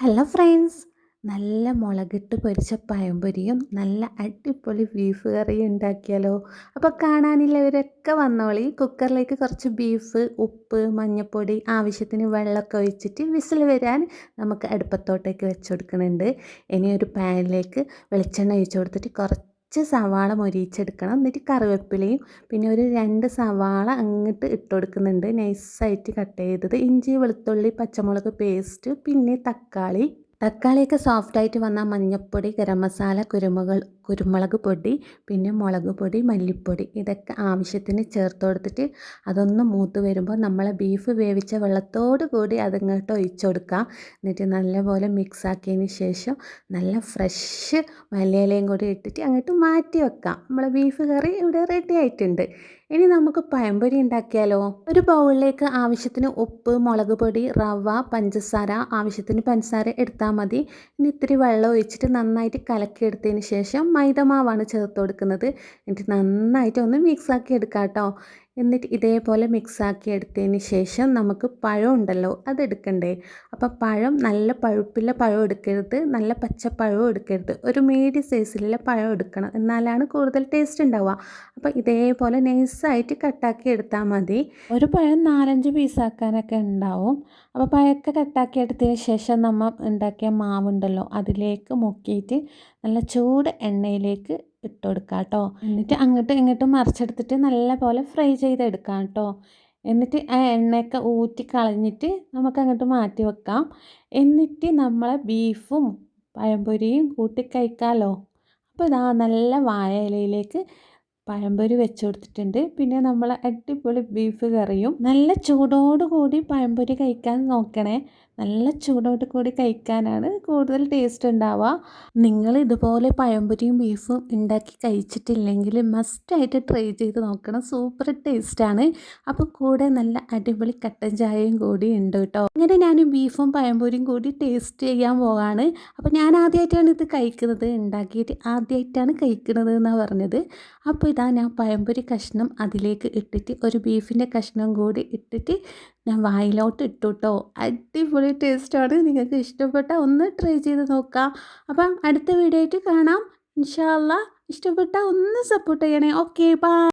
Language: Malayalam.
ഹലോ ഫ്രണ്ട്സ് നല്ല മുളകിട്ട് പൊരിച്ച പഴംപൊരിയും നല്ല അടിപൊളി ബീഫ് കറിയും ഉണ്ടാക്കിയാലോ. അപ്പോൾ കാണാനില്ലവരൊക്കെ വന്നോളി. കുക്കറിലേക്ക് കുറച്ച് ബീഫ് ഉപ്പ് മഞ്ഞൾപ്പൊടി ആവശ്യത്തിന് വെള്ളമൊക്കെ ഒഴിച്ചിട്ട് വിസിൽ വരാൻ നമുക്ക് അടുപ്പത്തോട്ടേക്ക് വെച്ച് കൊടുക്കുന്നുണ്ട്. ഇനി ഒരു പാനിലേക്ക് വെളിച്ചെണ്ണ ഒഴിച്ചു കൊടുത്തിട്ട് കുറച്ച് കുറച്ച് സവാള മൊരിയിച്ചെടുക്കണം. എന്നിട്ട് കറിവേപ്പിലയും പിന്നെ ഒരു രണ്ട് സവാള അങ്ങോട്ട് ഇട്ട് കൊടുക്കുന്നുണ്ട്. നൈസായിട്ട് കട്ട് ചെയ്തത്. ഇഞ്ചി വെളുത്തുള്ളി പച്ചമുളക് പേസ്റ്റ് പിന്നെ തക്കാളി. തക്കാളിയൊക്കെ സോഫ്റ്റായിട്ട് വന്നാൽ മഞ്ഞൾപ്പൊടി ഗരം മസാല കുരുമുകൾ കുരുമുളക് പൊടി പിന്നെ മുളക് പൊടി മല്ലിപ്പൊടി ഇതൊക്കെ ആവശ്യത്തിന് ചേർത്ത് കൊടുത്തിട്ട് അതൊന്ന് മൂത്ത് വരുമ്പോൾ നമ്മൾ ബീഫ് വേവിച്ച വെള്ളത്തോട് കൂടി അതിങ്ങോട്ട് ഒഴിച്ചു കൊടുക്കാം. എന്നിട്ട് നല്ലപോലെ മിക്സ് ആക്കിയതിന് ശേഷം നല്ല ഫ്രഷ് മല്ലിയിലയും കൂടി ഇട്ടിട്ട് അങ്ങോട്ട് മാറ്റി വെക്കാം. നമ്മളെ ബീഫ് കറി ഇവിടെ റെഡി ആയിട്ടുണ്ട്. ഇനി നമുക്ക് പഴംപൊരി ഉണ്ടാക്കിയാലോ? ഒരു ബൗളിലേക്ക് ആവശ്യത്തിന് ഉപ്പ് മുളക് പൊടി റവ പഞ്ചസാര ആവശ്യത്തിന് പഞ്ചസാര എടുത്താൽ മതി. ഇനി ഇത്തിരി വെള്ളം ഒഴിച്ചിട്ട് നന്നായിട്ട് കലക്കിയെടുത്തതിന് ശേഷം മൈദമാവാണ് ചേർത്ത് കൊടുക്കുന്നത്. എന്നിട്ട് നന്നായിട്ട് ഒന്ന് മിക്സ് ആക്കി എടുക്കാം കേട്ടോ എന്നിട്ട് ഇതേപോലെ മിക്സാക്കി എടുത്തതിന് ശേഷം നമുക്ക് പഴം ഉണ്ടല്ലോ അതെടുക്കണ്ടേ അപ്പോൾ പഴം നല്ല പഴുപ്പില്ല പഴം എടുക്കരുത് നല്ല പച്ചപ്പഴവും എടുക്കരുത്. ഒരു മീഡിയം സൈസിലുള്ള പഴം എടുക്കണം എന്നാലാണ് കൂടുതൽ ടേസ്റ്റ് ഉണ്ടാവുക. അപ്പോൾ ഇതേപോലെ നൈസായിട്ട് കട്ടാക്കി എടുത്താൽ മതി. ഒരു പഴം നാലഞ്ച് പീസാക്കാനൊക്കെ ഉണ്ടാവും. അപ്പോൾ പഴമൊക്കെ കട്ടാക്കി എടുത്തതിന് ശേഷം നമ്മൾ ഉണ്ടാക്കിയ മാവുണ്ടല്ലോ അതിലേക്ക് മുക്കിയിട്ട് നല്ല ചൂട് എണ്ണയിലേക്ക് ഇട്ട് കൊടുക്കുക കേട്ടോ എന്നിട്ട് അങ്ങോട്ടും ഇങ്ങോട്ടും മറിച്ചെടുത്തിട്ട് നല്ല പോലെ ഫ്രൈ ചെയ്തെടുക്കാം കേട്ടോ എന്നിട്ട് ആ എണ്ണയൊക്കെ ഊറ്റി കളഞ്ഞിട്ട് നമുക്ക് അങ്ങോട്ട് മാറ്റി വെക്കാം. എന്നിട്ട് നമ്മളെ ബീഫും പഴംപൊരിയും കൂട്ടി കഴിക്കാമല്ലോ അപ്പോൾ ഇതാ നല്ല വാഴ ഇലയിലേക്ക് പഴംപൊരി വെച്ച് കൊടുത്തിട്ടുണ്ട്. പിന്നെ നമ്മൾ അടിപൊളി ബീഫ് കറിയും നല്ല ചൂടോടുകൂടി പഴംപൊരി കഴിക്കാൻ നോക്കണേ. നല്ല ചൂടോട് കൂടി കഴിക്കാനാണ് കൂടുതൽ ടേസ്റ്റ് ഉണ്ടാവുക. നിങ്ങൾ ഇതുപോലെ പഴംപൊരിയും ബീഫും ഉണ്ടാക്കി കഴിച്ചിട്ടില്ലെങ്കിൽ മസ്റ്റായിട്ട് ട്രൈ ചെയ്ത് നോക്കണം. സൂപ്പർ ടേസ്റ്റാണ് അപ്പോൾ കൂടെ നല്ല അടിപൊളി കട്ടൻ ചായയും കൂടി ഉണ്ട് കേട്ടോ. അങ്ങനെ ഞാൻ ബീഫും പഴംപൊരിയും കൂടി ടേസ്റ്റ് ചെയ്യാൻ പോവാണ്. അപ്പോൾ ഞാൻ ആദ്യമായിട്ടാണ് ഇത് കഴിക്കുന്നത്. ഉണ്ടാക്കിയിട്ട് ആദ്യമായിട്ടാണ് കഴിക്കുന്നത് എന്നാണ് പറഞ്ഞത്. അപ്പോൾ ഇതാ ഞാൻ പഴംപൊരി കഷ്ണം അതിലേക്ക് ഇട്ടിട്ട് ഒരു ബീഫിന്റെ കഷ്ണം കൂടി ഇട്ടിട്ട് ഞാൻ വായിലോട്ട് ഇട്ടു കേട്ടോ. അടിപൊളി ടേസ്റ്റാണ് നിങ്ങൾക്ക് ഇഷ്ടപ്പെട്ട ഒന്ന് ട്രൈ ചെയ്ത് നോക്കാം. അപ്പം അടുത്ത വീഡിയോ ആയിട്ട് കാണാം. ഇൻഷാല്ല ഇഷ്ടപ്പെട്ട ഒന്ന് സപ്പോർട്ട് ചെയ്യണേ. Okay bye